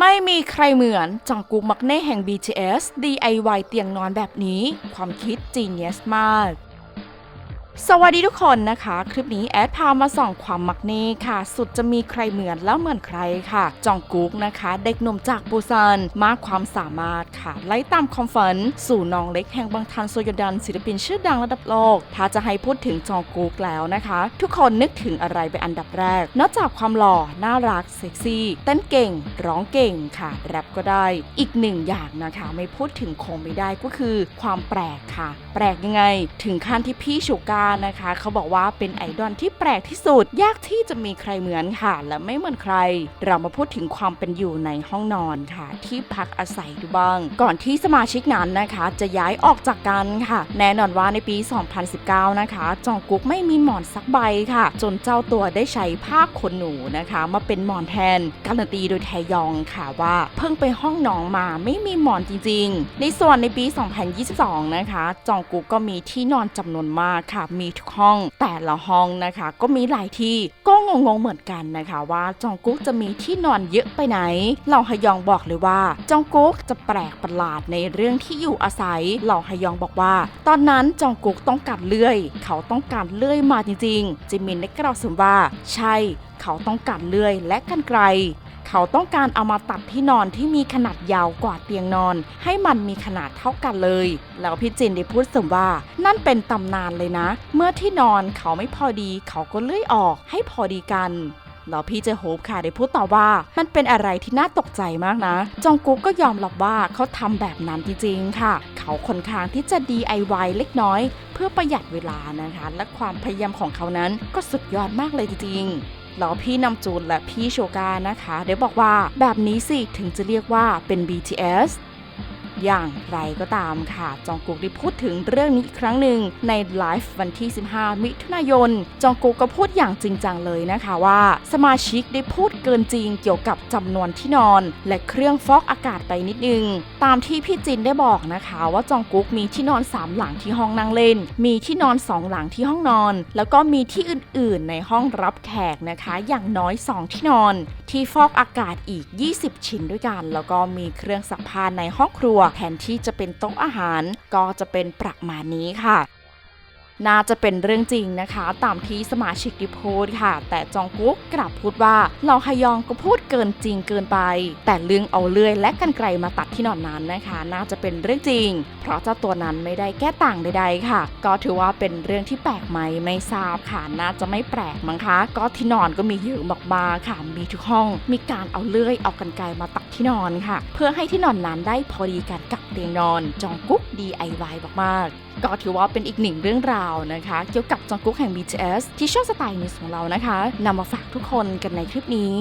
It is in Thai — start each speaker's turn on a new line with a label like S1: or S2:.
S1: ไม่มีใครเหมือนจองกุกมักเน่แห่ง BTS DIY เตียงนอนแบบนี้ ความคิด genius มาก สวัสดีทุกคนนะคะ คลิปนี้แอดพามาส่องความมักเน่ค่ะ สุดจะมีใครเหมือนแล้วเหมือนใครค่ะ จองกุ๊กนะคะ เด็กหนุ่มจากปูซานมากความสามารถค่ะ ไล่ตามความฝัน สู่น้องเล็กแห่งบางทันโซยดัน ศิลปินชื่อดังระดับโลก ถ้าจะให้พูดถึงจองกุ๊กแล้วนะคะ ทุกคนนึกถึงอะไรเป็นอันดับแรก นอกจากความหล่อน่ารักเซ็กซี่เต้นเก่ง ร้องเก่งค่ะแรปก็ได้ อีกหนึ่งอย่างนะคะ ไม่พูดถึงคงไม่ได้ก็คือ ความแปลกค่ะ แปลกยังไง ถึงขั้นที่พี่ชูก้านะคะ เขาบอกว่าเป็นไอดอลที่แปลกที่สุด ยากที่จะมีใครเหมือนค่ะ และไม่เหมือนใคร เรามาพูดถึงความเป็นอยู่ในห้องนอนค่ะ ที่พักอาศัยดูบ้าง ก่อนที่สมาชิกนั้นนะคะ จะย้ายออกจากกันค่ะ แน่นอนว่าในปี 2019 นะคะ จองกุ๊กไม่มีหมอนสักใบค่ะ จนเจ้าตัวได้ใช้ผ้าขนหนูนะคะ มาเป็นหมอนแทน การันตีโดยแทยองค่ะว่า เพิ่งไปห้องน้องมาไม่มีหมอนจริง ๆ ในส่วนในปี 2022 นะคะ จองกุ๊กก็มีที่นอนจำนวนมากค่ะมีทุกห้อง แต่ละห้องนะคะ ก็มีหลายที่ก็งงๆเหมือนกันนะคะว่าจองกุ๊กจะมีที่นอนเยอะไปไหนเหล่าฮยองบอกเลยว่า จองกุ๊กจะแปลกประหลาดในเรื่องที่อยู่อาศัยเหล่าฮยองบอกว่า ตอนนั้นจองกุ๊กต้องการเลื่อย เขาต้องการเลื่อยมาจริงๆ จิมินได้กล่าวเสริมว่า ใช่ เขาต้องการเลื่อยและกันไกล เขาต้องการเอามาตัดที่นอนที่มีขนาดยาวกว่าเตียงนอน ให้มันมีขนาดเท่ากันเลย แล้วพี่จินได้พูดเสริมว่า นั่นเป็นตำนานเลยนะ เมื่อที่นอนเขาไม่พอดี เขาก็เลื่อยออกให้พอดีกันแล้วพี่เจโฮปค่ะได้พูดต่อว่ามันเป็นอะไรที่น่าตกใจมากนะ จองกุ๊กก็ยอมรับว่าเขาทำแบบนั้นจริงๆค่ะ เขาค่อนข้างที่จะ DIY เล็กน้อย เพื่อประหยัดเวลานะคะ และความพยายามของเขานั้นก็สุดยอดมากเลยจริงๆ แล้วพี่นำจูนและพี่โชกานะคะ เดี๋ยวบอกว่าแบบนี้สิถึงจะเรียกว่าเป็น BTS อย่างไรก็ตามค่ะ จองกุกได้พูดถึงเรื่องนี้อีกครั้งหนึ่งในไลฟ์วันที่ 15 มิถุนายน จองกุกก็พูดอย่างจริงจังเลยนะคะว่า สมาชิกได้พูดเกินจริงเกี่ยวกับจำนวนที่นอน และเครื่องฟอกอากาศไปนิดนึง ตามที่พี่จินได้บอกนะคะว่าจองกุกมีที่นอน 3 หลังที่ห้องนั่งเล่น มีที่นอน 2 หลังที่ห้องนอน แล้วก็มีที่อื่นๆ ในห้องรับแขกนะคะ อย่างน้อย 2 ที่นอน ที่ฟอกอากาศอีก 20 ชิ้นด้วยกัน แล้วก็มีเครื่องซักผ้าในห้องครัว แทนที่จะเป็นโต๊ะอาหาร ก็จะเป็นประมาณนี้ค่ะ น่าจะเป็นเรื่องจริงนะคะ ตามที่สมาชิกพูดค่ะ แต่จองกุ๊กกลับพูดว่าเหล่าฮยองก็พูดเกินจริงเกินไป แต่เรื่องเอาเลื่อยและกันไกลมาตัดที่นอนนั้นนะคะ น่าจะเป็นเรื่องจริง เพราะเจ้าตัวนั้นไม่ได้แก้ต่างใดๆค่ะ ก็ถือว่าเป็นเรื่องที่แปลกไหมไม่ทราบค่ะน่าจะไม่แปลกมั้งคะ ก็ที่นอนก็มีเยอะมากๆค่ะมีทุกห้อง มีการเอาเลื่อยเอากันไกลมาตัดที่นอนค่ะ เพื่อให้ที่นอนนั้นได้พอดีกันกับเตียงนอน จองกุ๊ก DIY มากๆ ก็ถือว่าเป็นอีกหนึ่งเรื่องราวนะคะ เกี่ยวกับจองกุ๊กแห่ง BTS ที่ชอบสไตล์นิสของเรานะคะนำมาฝากทุกคนกันในคลิปนี้